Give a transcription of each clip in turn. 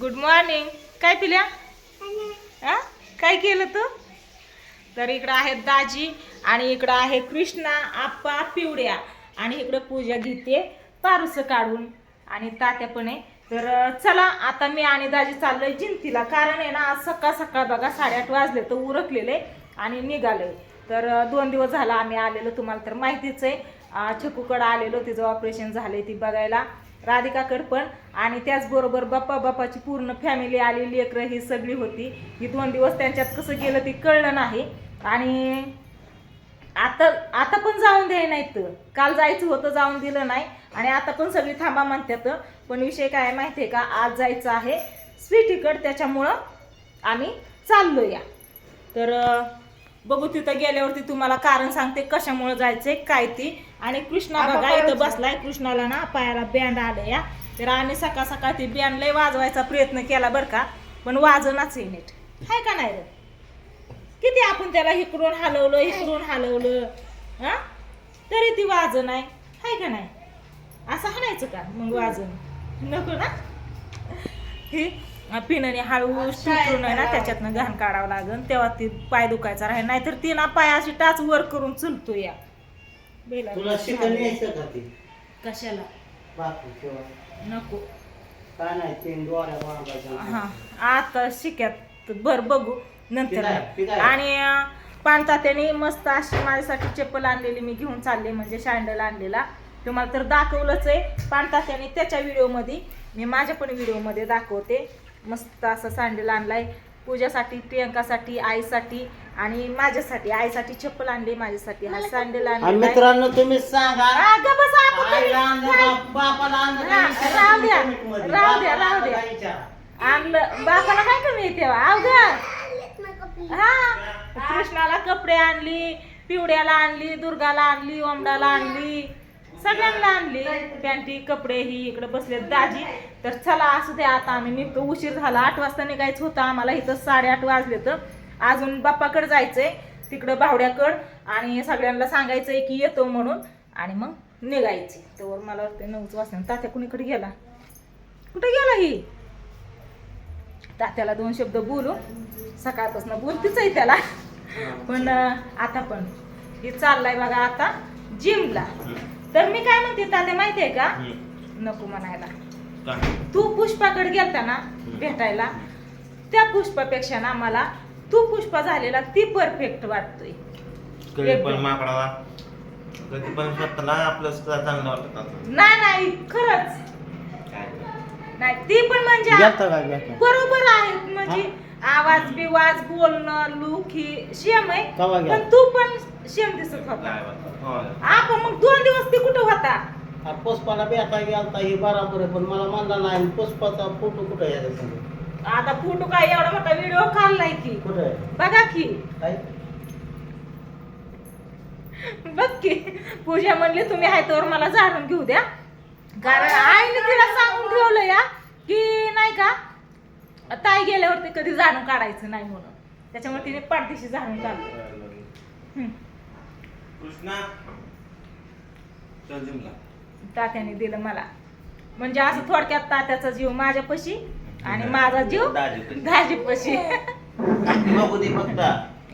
Good morning काय पिल्या? हा? काय केलं तू? तर इकडं आहेत दाजी आणि इकडं आहे कृष्णा आप्पा पिवड्या. आणि इकडं पूजा घेते पारुस काढून आणि तात्यापणे तर चला आता मी आणि दाजी चाललोय जिंतीला. कारण आहे ना आज सकाळ सकाळ बघा साडेआठ वाजले तर उरकलेले आणि निघालोय तर दोन दिवस झाला आम्ही आलेलो तुम्हाला तर माहितीच आहे. छकूकडं आलेलो तिचं ऑपरेशन झालंय ती बघायला. राधिकाकड पण. आणि त्याचबरोबर बाप्पा बाप्पाची पूर्ण फॅमिली आली लेकरं ही सगळी होती. ही दोन दिवस त्यांच्यात कसं गेलं ते कळलं नाही. आणि आता आता पण जाऊन द्याय नाहीत. काल जायचं होतं जाऊन दिलं नाही. आणि आता पण सगळी थांबा म्हणतात. पण विषय काय आहे माहिती आहे का? आज जायचं आहे स्वीटीकड. त्याच्यामुळं आम्ही चाललो या तर बघू तिथं गेल्यावरती तुम्हाला कारण सांगते कशामुळं जायचंय काय ती. आणि कृष्णा बघा इथं बसलाय. कृष्णाला ना पायाला बँड आलं या तर आम्ही सकाळ सकाळ ती बँड लय वाजवायचा प्रयत्न केला बरं का. पण वाजनाच आहे नीट. हाय का नाही रे? किती आपण त्याला इकडून हलवलं इकडून हलवलं हा? तरी ती वाजन आहे. हाय का नाही? असं हाणायचं का? मग वाजन. नको ना? ही पिण्याने हळू सुटून आहे ना त्याच्यातनं घाण काढावं लागन. तेव्हा ती पाय दुखायचा राहील. नाहीतर ती ना पाय अशी टाच वर करून चुलतो या. तुला शिकण यायचं का ते? कशाला? बापू किंवा नको. काय नाही? ते डोळ्या बांधायचं हा आता शिक्यात. बर बघू. नंतर. आणि पाणतात्याने मस्त अशी माझ्यासाठी चप्पल आणलेली मी घेऊन चालले म्हणजे शँडल आणलेला. तुम्हाला तर दाखवलंच आहे. पाणतात्याने त्याच्या व्हिडिओमध्ये मी माझ्या पण व्हिडिओमध्ये दाखवते. मस्त असा सँडल आणलाय. पूजासाठी प्रियंकासाठी आईसाठी आणि माझ्यासाठी. आईसाठी चप्पल आणली माझ्यासाठी हा सँडल आणि आणला मित्रांनो तुम्ही सांगा. आईला आणलं बाप- बापाला आणलं हा, राहू द्या. राहू द्या, राहू द्या. आणलं विचारा. आणलं बापाला काय कमी येते अवघड. हा. कृष्णाला कपडे आणली पिवड्याला आणली दुर्गाला आणली ओमडाला आणली. सगळ्यांना आणली. पॅन्टी कपडे ही इकडे बसले दाजी. तर चला असू द्या आता आम्ही निघतो. उशीर झाला. आठ वाजता निघायचं होतं आम्हाला. इथं साडेआठ वाजले तर. अजून बाप्पाकडे जायचंय. तिकडं भावड्याकड. आणि सगळ्यांना सांगायचंय की येतो म्हणून. आणि मग निघायचे. तर मला वाटतं नऊच वाजता. तात्या कुणीकडे गेला? कुठे गेला ही? तात्याला दोन शब्द बोलू. सकाळपासून बोलतीच आहे त्याला. पण आता पण. हे चाललंय बघा आता जिमला. तर मी काय म्हणते तात्या माहिती आहे का नको म्हणायला. तू पुष्पाकडे गेलता ना भेटायला त्या पुष्पापेक्षा ना मला तू पुष्पा झालेला ती परफेक्ट वाटतोय. कधी पण माकडाला कधी पण स्वतःला आपलं सुद्धा चांगलं वाटत असं. नाही नाही खरंच. नाही ती पण म्हणजे बरोबर आहे म्हणजे आवाज बिवाज बोलणं लुक ही सेम आहे? पण तू पण सेम दिसत होता. आपण मग दोन दिवस ती कुठं होता? पुष्पाला बेटा गेलता हे बराबर आहे पण मला म्हणला नाही पुष्पाचा फोटो कुठे यायचा सांग? आता फोटो काय एवढा मोठा व्हिडिओ काढलाय की. कुठे आहे? बघा की. काय? बघ की. पूजा म्हणली तुम्ही आहे तर मला झाडून घेऊ द्या. कारण आईने तिला सांगून ठेवलं या की नाही का ताई गेल्यावरती कधी झाडून काढायचं नाही म्हणून. त्याच्यामुळे तिने पाठदिशी झाडून काढलं. हम्म. कृष्णा. चल जिमला. तात्याने दिलं मला. म्हणजे असं थोडक्यात तात्याचा जीव माझ्यापाशी आणि माझा जीव दाजीपाशी. दाजीपाशी. बघू दे फक्त.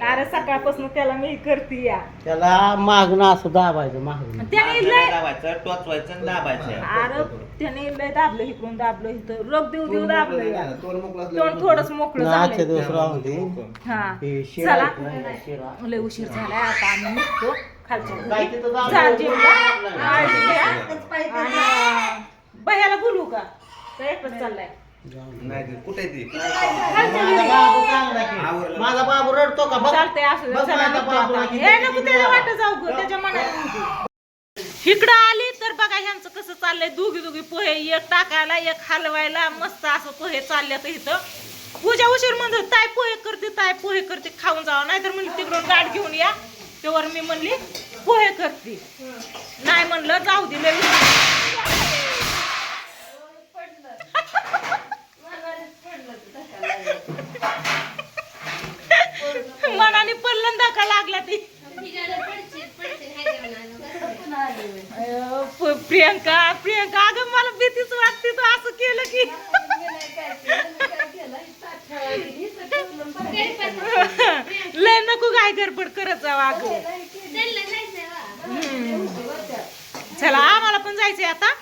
अरे सकाळपासून त्याला मी करते या. त्याला मागणं असं दाबायचं मागणं. त्याने लय दाबायचं टोचवायचं आणि दाबायचं. अरे त्याने लय दाबलं इकडून दाबलं इथं. रोग देऊ देऊ दाबलं या. तोंड थोडंच मोकळं आजच्या झालंय. दिवस राहून दे. हा. हे शिरा चला. आहेत ना, शिरा. लय उशीर झालाय आता आम्ही निघतो. भैयाला बोलू का? चाललाय. नाही ते कुठे ती? खालच्या माझा. बाबू चांगला की. आवरलं. माझा बाबू रडतो का? बघ. चालतंय असू जाऊ ग त्याच्या मनात. इकडं आली तर बघा ह्यांचं कसं चाललंय. दोघी दोघी पोहे एक टाकायला एक हलवायला. मस्त असं पोहे चालल्यात इथं. पूजा उशीर म्हणतो ताय पोहे करते ताय पोहे करते खाऊन जावं. नाहीतर म्हणली तिकडून गाठ घेऊन या. तेव्हा मी म्हणली पोहे करते. नाही म्हणलं जाऊ दे लय उशीर. मनाने पडलं धक्का लागला ती अयो, प- प्रियंका प्रियंका अगं मला भीतीच वाटते तू असं केलं की गाय गडबड हम्म. चला आम्हाला पण जायचंय आता.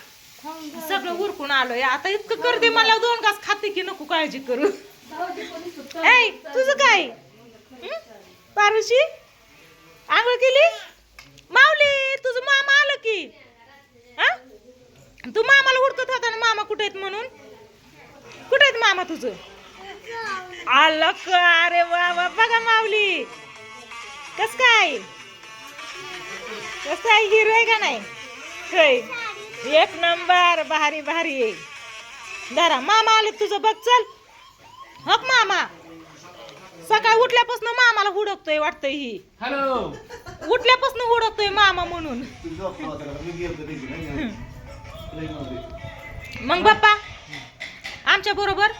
सगळं उरकून आलोय. आता इतकं करते मला दोन घास खाते की नको काळजी करू. ऐ तुझं काय? पारुशी? आंघोळ केली? माऊली तुझं मामा आलं की. हा? तू मामाला हुडकत होता ना मामा कुठे आहेत म्हणून? कुठे आहेत मामा तुझं? आलं का? अरे वा वा बघा माऊली. कस काय? कस काय हिरो आहे का नाही? होय. एक नंबर भारी भारी आहे. दारा मामा आले तुझं बघ चल. हक मामा. सकाळी उठल्यापासून मामाला हुडकतोय वाटतंय ही. हॅलो उठल्यापासून हुडकतोय मामा म्हणून. मग बाप्पा आमच्या बरोबर?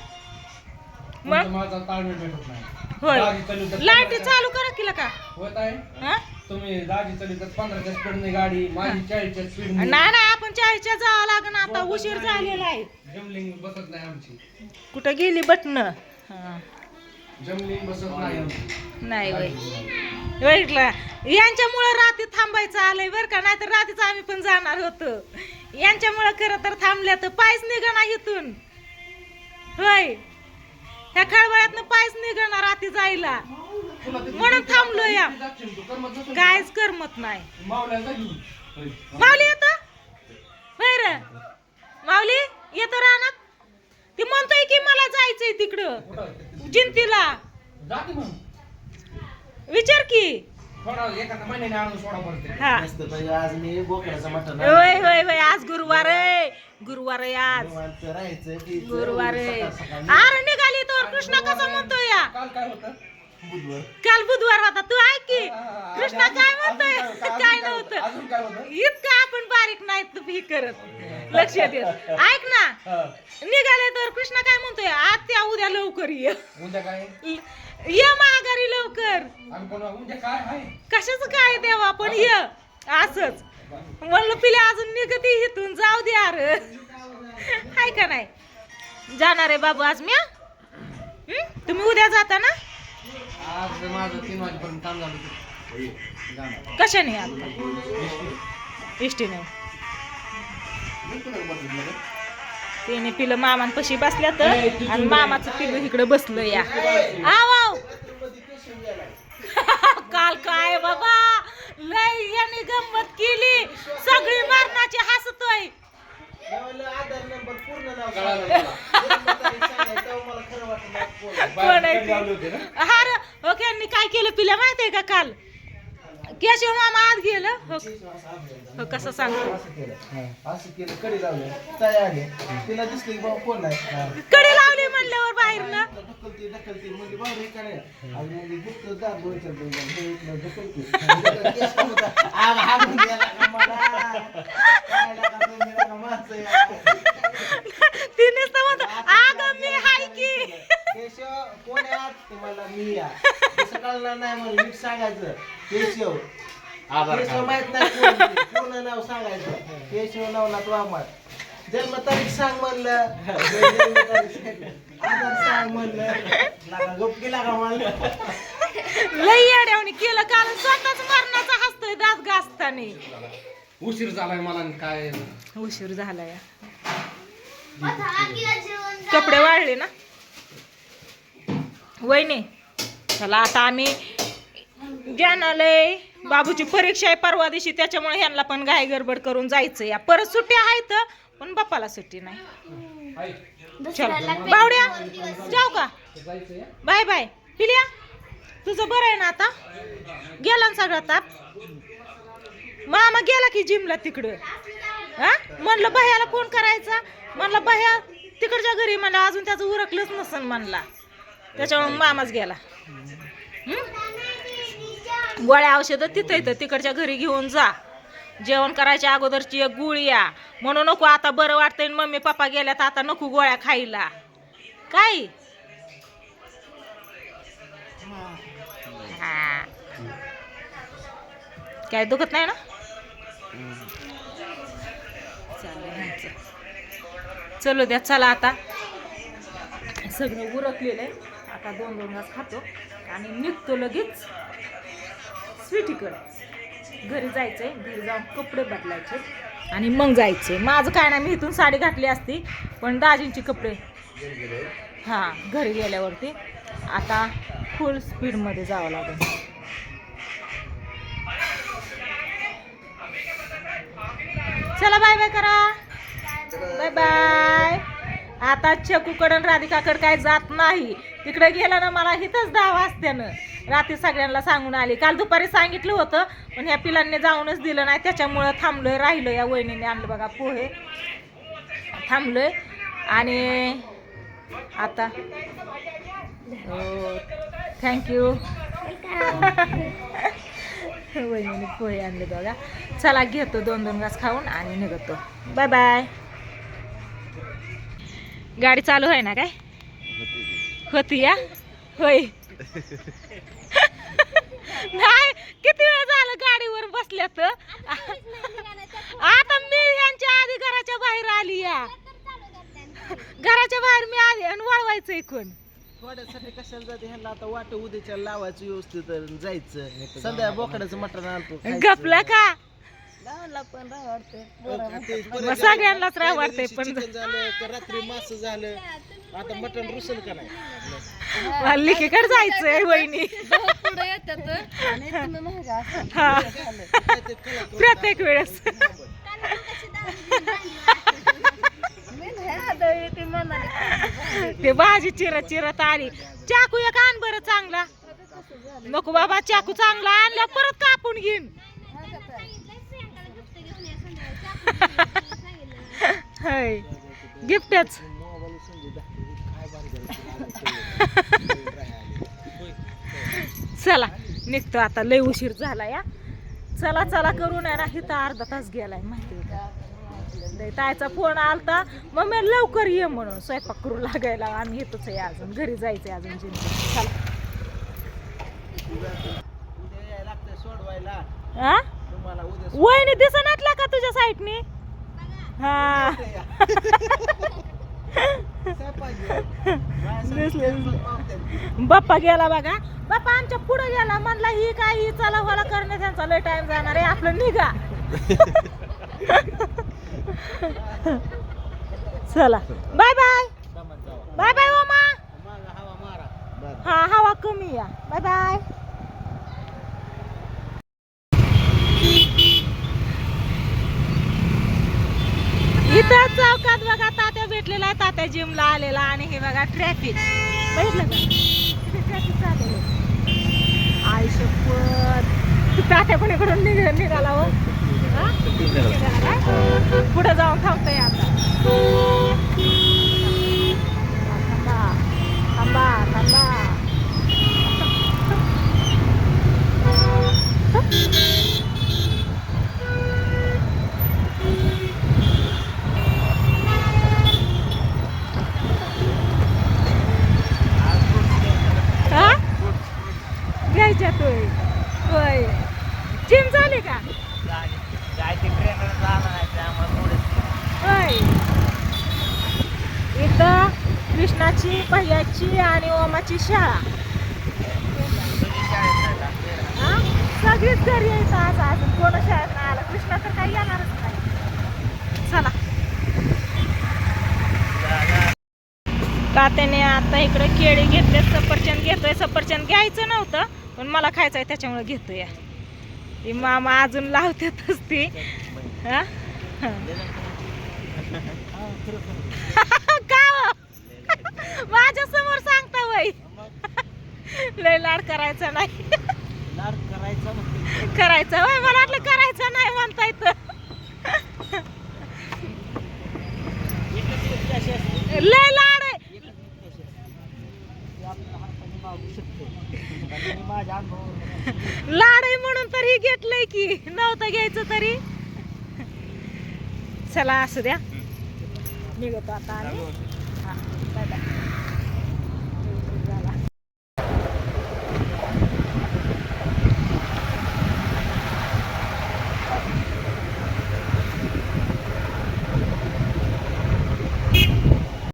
मग? माझा ताळमेळ भेटत नाही. होय. लाइट चालू करा केला का? होत आहे. हा? तुम्ही दाजी चालू तर पंधराच्या स्पीडने गाडी माझी चाळीसच्या स्पीड नाही नाही आपण चाळीसच्या जावं लागण आता उशीर झालेला आहे. जमलिंग बसत नाही आमची. कुठं गेली बटन? जमलिंग बसत नाही आमची. नाही वय बघितलं यांच्यामुळं रात्री थांबायचं आलंय बरं का? नाहीतर रात्रीच आम्ही पण जाणार होतो. यांच्यामुळं खरं तर थांबल्या तर पायच निघणार इथून. होय. ह्या खळबळ्यातनं पायच निघणार रात्री जायला. म्हणून थांबलो या. कायच करमत नाही. माऊली येतो? बर माऊली येतो रानात? ती म्हणतोय की मला जायचंय तिकडं? जिंतीला. विचार की. आज मी बोकडाचं मटण होय होय होय. आज गुरुवार आहे. गुरुवार आहे आज. गुरुवार आहे. अरे निघाली तर कृष्णा कसा म्हणतोय? या काल काय होतं? बुधवार. काल बुधवार होता. तू ऐक की कृष्णा काय म्हणतोय? काय? नव्हतं? इतकं आपण बारीक नाही तू ही करत. लक्ष देत ऐक ना. निघाले तर कृष्णा काय म्हणतोय? आज त्या उद्या लवकर ये. उद्या काय? ये महागारी लवकर. कशाच काय देवा? पण ये. असच. म्हणलं पिल्या अजून निघती इथून. जाऊ दे अरे हाय का नाही? जाणार आहे बाबू आज मी? तुम्ही उद्या जाता ना? आज माझं तीन वाजेपर्यंत काम झालं होतं. जाणार. कशाने आता? इष्टीने तिने पिलं मामांपाशी बसल्या तर आणि मामाचं पिलं इकडं बसलं या. आव आव. काल काय बाबा? लय याने गंमत केली. सगळी मरणाची हसतोय. त्यावेळेला आधार नंबर पूर्ण नाव कळालं सांगायचं. जन्मतारीख सांगायचं, तेव्हा मला खरं वाटलं नाही कोण आहे. कोण आहे बाहेर ते? लावले होते ना हा रे, हो त्यांनी काय केलं पिल्या माहितीये का काल केशव मामा आत गेलं हो हो कसं सांगतो असं केलं हा, कडी लावलं आले तिला दिसलं की बाबा कोण नाही हा. कडी लावली म्हणल्यावर बाहेर ना ढकलती ढकलती म्हणजे बाहेर हे काय आणि म्हणजे गुप्त दार बोलच्या. हे मला? काय लागा तुम्ही लागा माणसं या. तिने म्हणतो आग मी हाय की केशव कोण आहे आत? ते मला मी या तसं कळणार नाही मला नीट सांगायचं. केशव. केशव माहीत नाही कोण ते. पूर्ण नाव सांगायचं. केशव नवनाथ वामन. जन्मतारीख सांग म्हणलं. जन्मतारीख सांग. आधार सांग म्हणलं. लागा गप केला का मला. लई येड्यावणी केलं काल स्वतःच मरणाचा हसतोय दात घासताना. उशीर झालाय मला आणि काय उशीर झालाय. कपडे वाळले ना? वहिनी चला आता आम्ही जाणालय बाबूची परीक्षा आहे परवा दिवशी त्याच्यामुळे ह्यांना पण घाई गडबड करून जायचं या परत सुट्टी आहेत पण बाप्पाला सुट्टी नाही. चल. बावड्या जाऊ का? Bye bye. पिल्या तुझं बरं आहे ना आता? गेला ना सगळा ताप? मामा गेला की जिमला तिकडं? हा? म्हणलं भैयाला फोन करायचा. म्हणलं भैया तिकडच्या घरी म्हणलं अजून त्याचं उरकलंच नसन म्हणला. त्याच्यामुळे मामाच गेला? गोळ्या औषधं तिथं येतं तिकडच्या घरी घेऊन जा. जेवण करायच्या अगोदरची एक गुळी या. म्हणू नको आता बरं वाटतंय मम्मी पप्पा गेल्यात आता नको गोळ्या खायला. काय. काय दुखत नाही ना. चलो द्या चला आता. सगळं उरकलेलं आहे. आता दोन दोन घास खातो. आणि निघतो लगेच स्वीटीकडे. घरी जायचंय घरी जाऊन कपडे बदलायचे. आणि मग जायचे माझं काय नाही मी इथून साडी घातली असती पण दाजींची कपडे. हां घरी गेल्यावरती. आता फुल स्पीडमध्ये जावं लागेल. चला बाय बाय करा. बाय बाय आता चकूकडं राधिकाकडं काय जात नाही. इकडे गेलं ना मला इथंच दहा वाजत्यानं रात्री सगळ्यांना सांगून आली. काल दुपारी सांगितलं होतं पण ह्या पिलांनी जाऊनच दिलं नाही. त्याच्यामुळं थांबलोय राहिलो या वहिनीने. आणलं बघा पोहे. थांबलोय. आणि आता हो थँक्यू वहिनीने पोहे आणले बघा. चला घेतो दोन दोन घास खाऊन आणि निघतो. बाय बाय गाडी चालू आहे ना काय? होती या? होय. नाही किती वेळ झालं गाडीवर बसल्यात? आता मी यांच्या आधी घराच्या बाहेर आली या. घराच्या बाहेर मी आली आणि वळवायचं इकून थोड्यासाठी कशाला जाते? ह्यांना आता वाट उद्याच्या लावायचं व्यवस्थित आणि जायचं. संध्या बोकडाचं मटण आणतो खायचं. गपला का? मग सगळ्यांनाच वाटतंय पण झालं का रात्री मास झालं. आता मटण रुसल का नाही? जायचंय वहिनी. पुढे येतात आणि तुम्ही महाग असाल. हा. काय ते कला करून प्रत्येक वेळेस. मी नाही आदळली ती भाजी चिरत चिरत आली. चाकू एक आण बरं चांगला. नको बाबा चाकू चांगला आणल्या परत कापून घेईन. हय. गिफ्टच. चला निघतो आता. लय उशीर झाला या चला चला करून आहे ना इथं अर्धा तास गेलाय माहिती का? तायचा फोन आलता. मग मी लवकर ये म्हणून स्वयंपाक करू लागायला. आम्ही येतोच आहे अजून. घरी जायचंय अजून जिंकून चला. हा? वहिनी दिसण्यातला का तुझ्या साईडने? हा. बाप्पा गेला बघा. बाप्पा आमच्या पुढे गेला. म्हणला ही काय ही चला वाला करणे त्यांचा लय टाइम जाणार आहे. आपलं निघा. चला. बाय बाय बाय बाय ओमा हा हवा कमी या. बाय बाय इथं चौकात बघा आहे तात्या जिमला आलेला आणि हे बघा ट्रॅफिक बघितलं का? किती ट्रॅफिक तात्या निघ निघाला हो? पुढे जाऊन थांबतोय आता थांबा थांबा थांबा हा घ्यायच्या होय. जिम झाली का? होय. इथं कृष्णाची भैयाची आणि ओमाची शाळा. सगळीच घरी यायचं आज. अजून कोण शाळेत नाही आला? कृष्णा तर काही येणारच नाही चला तात्याने आता इकडे केळी घेतले सफरचंद घेतोय. सफरचंद घ्यायचं नव्हतं पण मला खायचं आहे त्याच्यामुळे घेतोय. ती मामा अजून लावतातच ती. हा? का हो? माझ्यासमोर सांगता वय लय लाड करायचा नाही. करायचा करायचं वय मला वाटलं करायचं नाही म्हणता येत. लय लाड आहे एकच व्यक्ती अशी असते ती आपल्याला हाताने मागू शकते आणि मी माझ्या अनुभवावरून लाड आहे म्हणून तरी घेतलंय की नव्हतं घ्यायचं तरी. चला असू द्या. निघतो आता आम्ही.